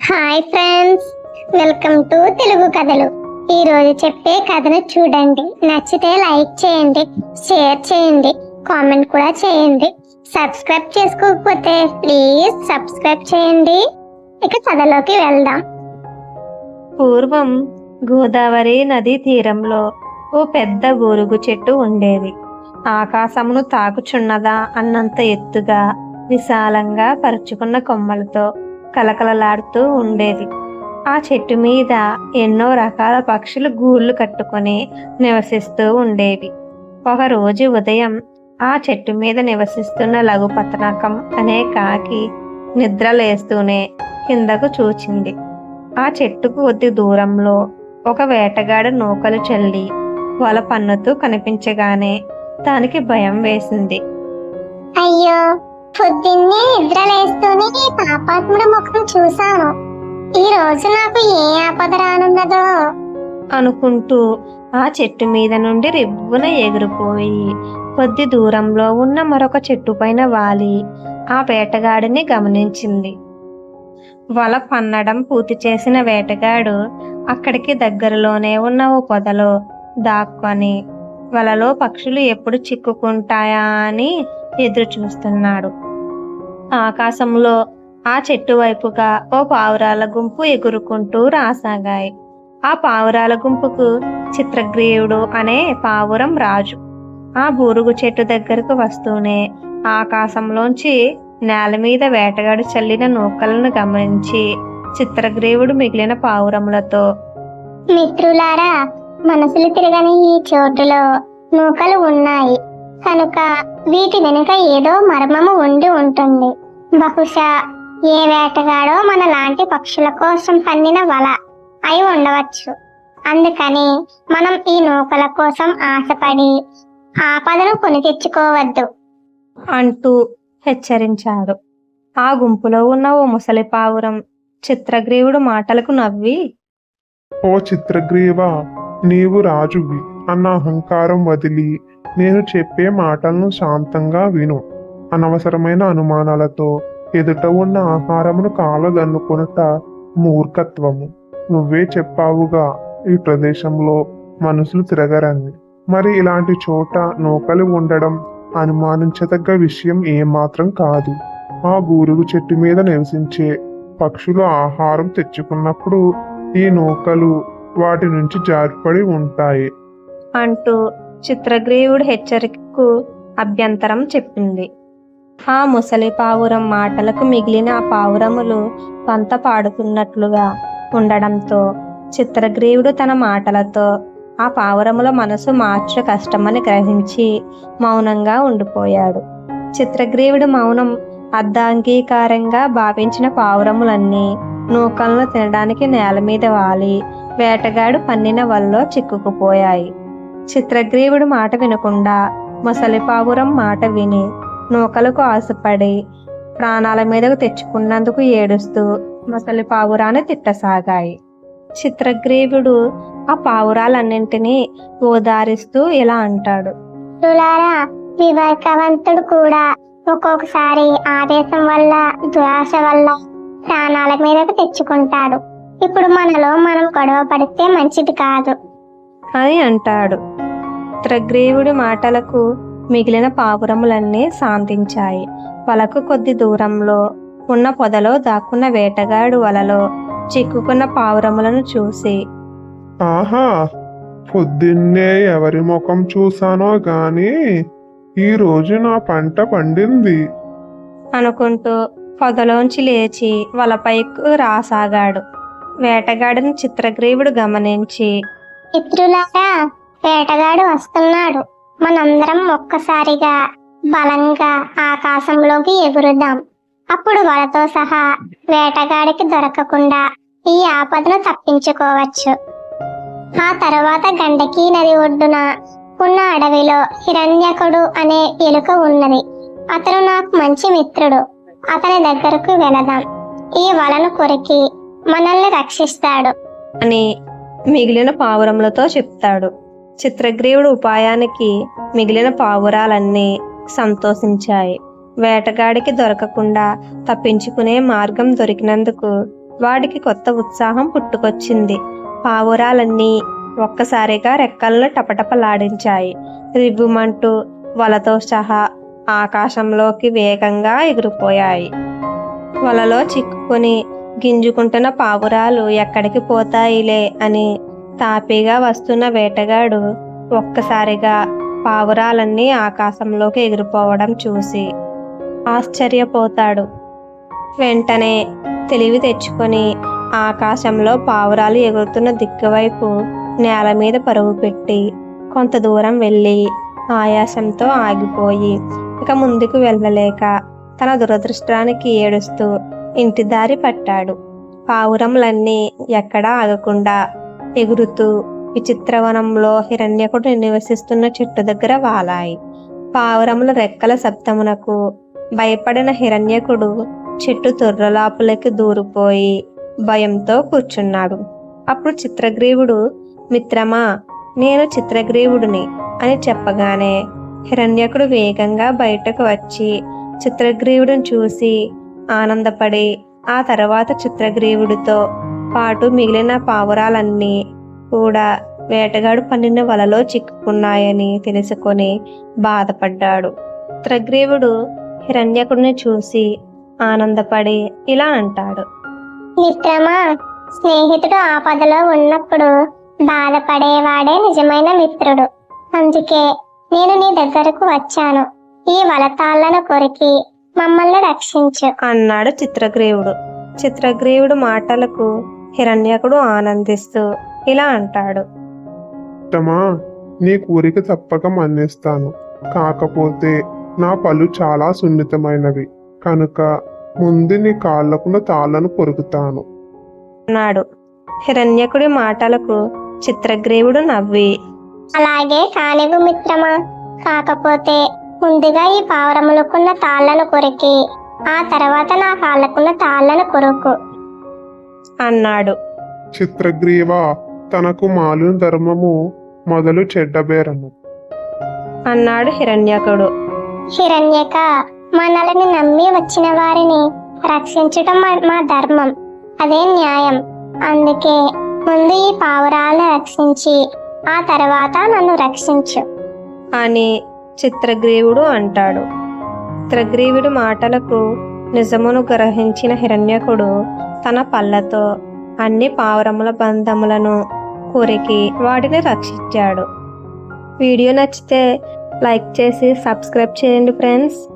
Hi friends welcome to Telugu కథలు. ఈ రోజు చెప్పే కథను చూడండి. నచ్చితే లైక్ చేయండి షేర్ చేయండి కామెంట్ కూడా చేయండి. సబ్స్క్రైబ్ చేసుకోకపోతే ప్లీజ్ సబ్స్క్రైబ్ చేయండి. ఇక కథలోకి వెళ్దాం. పూర్వం గోదావరి నదీ తీరంలో ఓ పెద్ద గోరుగు చెట్టు ఉండేది. ఆకాశమును తాకుచున్నదా అన్నంత ఎత్తుగా విశాలంగా పరుచుకున్న కొమ్మలతో కలకలలాడుతూ ఉండేది. ఆ చెట్టు మీద ఎన్నో రకాల పక్షులు గూళ్ళు కట్టుకొని నివసిస్తూ ఉండేవి. ఒకరోజు ఉదయం ఆ చెట్టు మీద నివసిస్తున్న లఘుపతనకం అనే కాకి నిద్రలేస్తూనే కిందకు చూచింది. ఆ చెట్టుకు కొద్ది దూరంలో ఒక వేటగాడు నూకలు చల్లి వల పన్నుతూ కనిపించగానే దానికి భయం వేసింది. అయ్యో! పొద్దున్నే నిద్రలేస్తూనే ఈ పాపాత్ముడు ముఖం చూశాను. ఈ రోజు నాకు ఏ ఆపద రానున్నదో? అనుకుంటూ ఆ చెట్టు మీద నుండి రివ్వున ఎగిరిపోయి కొద్ది దూరంలో ఉన్న మరొక చెట్టు పైన వాలి. ఆ వేటగాడిని గమనించింది. వల పన్నడం పూర్తి చేసిన వేటగాడు అక్కడికి దగ్గరలోనే ఉన్న ఓ పొదలో దాక్కొని వలలో పక్షులు ఎప్పుడు చిక్కుకుంటాయా అని ఎదురు చూస్తున్నాడు ఆకాశంలో ఆ చెట్టు వైపుగా ఓ పావురాల గుంపు ఎగురుకుంటూ రాసాగాయి. ఆ పావురాల గుంపుకు చిత్రగ్రీవుడు అనే పావురం రాజు. ఆ బూరుగు చెట్టు దగ్గరకు వస్తూనే ఆకాశంలోంచి నేల మీద వేటగాడు చల్లిన నూకలను గమనించి చిత్రగ్రీవుడు మిగిలిన పావురములతో మిత్రులారా మనసులు తిరగని ఈ చోటులో నూకలు ఉన్నాయి. కనుక వీటి వెనుక ఏదో మర్మము ఉండి ఉంటుంది. బహుశా ఏ వేటగాడో మన లాంటి పక్షుల కోసం పన్నిన వల అయి ఉండవచ్చు. అందుకని మనం ఈ నూకల కోసం ఆశపడి ఆపదను కొని తెచ్చుకోవద్దు. అంటూ హెచ్చరించాడు. ఆ గుంపులో ఉన్న ఓ ముసలి పావురం చిత్రగ్రీవుడు మాటలకు నవ్వి ఓ చిత్రగ్రీవ నీవు రాజువి అన్న అహంకారం వదిలి నేను చెప్పే మాటలను శాంతంగా విను. అనవసరమైన అనుమానాలతో ఎదుట ఉన్న ఆహారమును కాలదన్నుకొనుట మూర్ఖత్వము. నువ్వే చెప్పావుగా ఈ ప్రదేశంలో మనుషులు తిరగరని మరి ఇలాంటి చోట నూకలు ఉండడం అనుమానించదగ్గ విషయం ఏమాత్రం కాదు. ఆ బూరుగు చెట్టు మీద నివసించే పక్షులు ఆహారం తెచ్చుకున్నప్పుడు ఈ నూకలు వాటి నుంచి జారిపడి ఉంటాయి. అంటూ చిత్రగ్రీవుడి హెచ్చరికకు అభ్యంతరం చెప్పింది. ఆ ముసలి పావురం మాటలకు మిగిలిన ఆ పావురములు సొంత పాడుతున్నట్లుగా ఉండడంతో చిత్రగ్రీవుడు తన మాటలతో ఆ పావురముల మనసు మార్చ కష్టమని గ్రహించి మౌనంగా ఉండిపోయాడు. చిత్రగ్రీవుడి మౌనం అర్ధాంగీకారంగా భావించిన పావురములన్నీ నూకలను తినడానికి నేల మీద వాలి వేటగాడు పన్నిన వల్లో చిక్కుకుపోయాయి. చిత్రగ్రీవుడు మాట వినకుండా ముసలి పావురం మాట విని నూకలకు ఆశపడి ప్రాణాల మీదకు తెచ్చుకున్నందుకు ఏడుస్తూ ముసలి పావురాన్ని తిట్టసాగాయి. చిత్రగ్రీవుడు ఆ పావురాలన్నింటినీ ఓదారిస్తూ ఇలా అంటాడు. తులారా వివేకవంతుడు కూడా ఒక్కొక్కసారి ఆదేశం వల్ల దురాశ వల్ల ప్రాణాల మీదకు తెచ్చుకుంటాడు. ఇప్పుడు మనలో మనం గొడవ పడితే మంచిది కాదు. అని అంటాడు. చిత్రగ్రీవుడి మాటలకు మిగిలిన పావురములన్నీ శాంతించాయి వలకు కొద్ది దూరంలో ఉన్న పొదలో దాక్కున్న వేటగాడు వలలో చిక్కుకున్న పావురములను చూసి ఆహా పొద్దున్నే ఎవరి ముఖం చూసానో గాని ఈ రోజు నా పంట పండింది. అనుకుంటూ పొదలోంచి లేచి వలపైకు రాసాగాడు. వేటగాడిని చిత్రగ్రీవుడు గమనించి మిత్రులారా వేటగాడు వస్తున్నాడు. మనందరం ఒక్కసారిగా బలంగా ఆకాశంలోకి ఎగురుదాం. అప్పుడు వలతో సహా వేటగాడికి దొరకకుండా ఈ ఆపదను తప్పించుకోవచ్చు. ఆ తర్వాత గండకీ నది ఒడ్డున ఉన్న అడవిలో హిరణ్యకుడు అనే ఎలుక ఉన్నది. అతను నాకు మంచి మిత్రుడు. అతని దగ్గరకు వెళదాం. ఈ వలను కొరికి మనల్ని రక్షిస్తాడు. అని మిగిలిన పావురములతో చెప్తాడు. చిత్రగ్రీవుడు ఉపాయానికి మిగిలిన పావురాలన్నీ సంతోషించాయి. వేటగాడికి దొరకకుండా తప్పించుకునే మార్గం దొరికినందుకు వాడికి కొత్త ఉత్సాహం పుట్టుకొచ్చింది. పావురాలన్నీ ఒక్కసారిగా రెక్కలను టపటపలాడించాయి. రివ్వుమంటూ వలతో సహా ఆకాశంలోకి వేగంగా ఎగిరిపోయాయి. వలలో చిక్కుకొని గింజుకుంటున్న పావురాలు ఎక్కడికి పోతాయిలే అని తాపీగా వస్తున్న వేటగాడు ఒక్కసారిగా పావురాలన్నీ ఆకాశంలోకి ఎగిరిపోవడం చూసి ఆశ్చర్యపోతాడు. వెంటనే తెలివి తెచ్చుకొని ఆకాశంలో పావురాలు ఎగురుతున్న దిక్కువైపు నేల మీద పరుగు పెట్టి కొంత దూరం వెళ్ళి ఆయాసంతో ఆగిపోయి ఇక ముందుకు వెళ్ళలేక తన దురదృష్టానికి ఏడుస్తూ ఇంటి దారి పట్టాడు. పావురములన్నీ ఎక్కడా ఆగకుండా ఎగురుతూ విచిత్రవనంలో హిరణ్యకుడు నివసిస్తున్న చెట్టు దగ్గర వాలాయి. పావురముల రెక్కల శబ్దమునకు భయపడిన హిరణ్యకుడు చెట్టు తొర్రలాపులకి దూరిపోయి భయంతో కూర్చున్నాడు. అప్పుడు చిత్రగ్రీవుడు మిత్రమా నేను చిత్రగ్రీవుడిని అని చెప్పగానే హిరణ్యకుడు వేగంగా బయటకు వచ్చి చిత్రగ్రీవుడిని చూసి ఆనందపడి ఆ తర్వాత చిత్రగ్రీవుడితో పాటు మిగిలిన పావురాలన్నీ కూడా వేటగాడు పన్నిన వలలో చిక్కుకున్నాయని తెలుసుకొని బాధపడ్డాడు. చిత్రగ్రీవుడు హిరణ్యకుడిని చూసి ఆనందపడి ఇలా అంటాడు. మిత్రమా స్నేహితుడు ఆపదలో ఉన్నప్పుడు బాధపడేవాడే నిజమైన మిత్రుడు. అందుకే నేను నీ దగ్గరకు వచ్చాను. ఈ వలతాళ్ళను కొరికి మమ్మల్ని రక్షించు. అన్నాడు చిత్రగ్రీవుడు. చిత్రగ్రీవుడు మాటలకు హిరణ్యకుడు ఆనందిస్తూ ఇలా అంటాడు. ఇష్టమా నీ కోరిక తప్పక మన్నిస్తాను. కాకపోతే నా పళ్ళు చాలా సున్నితమైనవి. కనుక ముందు నీ కాళ్ళకున్న తాళ్ళను కొరుకుతాను అన్నాడు. హిరణ్యకుడి మాటలకు చిత్రగ్రీవుడు నవ్వి. అలాగే కానిగు మిత్రమా. కాకపోతే ముందుగా ఈ పావురములకున్న తాళ్ళను కొరికి ఆ తర్వాత నా కాళ్ళకున్న తాళ్ళను కొరుకు. అన్నాడు. చిత్రగ్రీవ తనకు మాలు ధర్మము మొదలు చెడ్డబేరము. అన్నాడు హిరణ్యకుడు. హిరణ్యక మనల్ని నమ్మి వచ్చిన వారిని రక్షించటం మా మా ధర్మం. అదే న్యాయం. అందుకే ముందు ఈ పావురాలను రక్షించి ఆ తర్వాత నన్ను రక్షించు. అని చిత్రగ్రీవుడు అంటాడు. చిత్రగ్రీవుడి మాటలకు నిజమును గ్రహించిన హిరణ్యకుడు తన పళ్ళతో అన్ని పావురముల బంధములను కొరికి వాటిని రక్షించాడు. వీడియో నచ్చితే లైక్ చేసి సబ్స్క్రైబ్ చేయండి ఫ్రెండ్స్.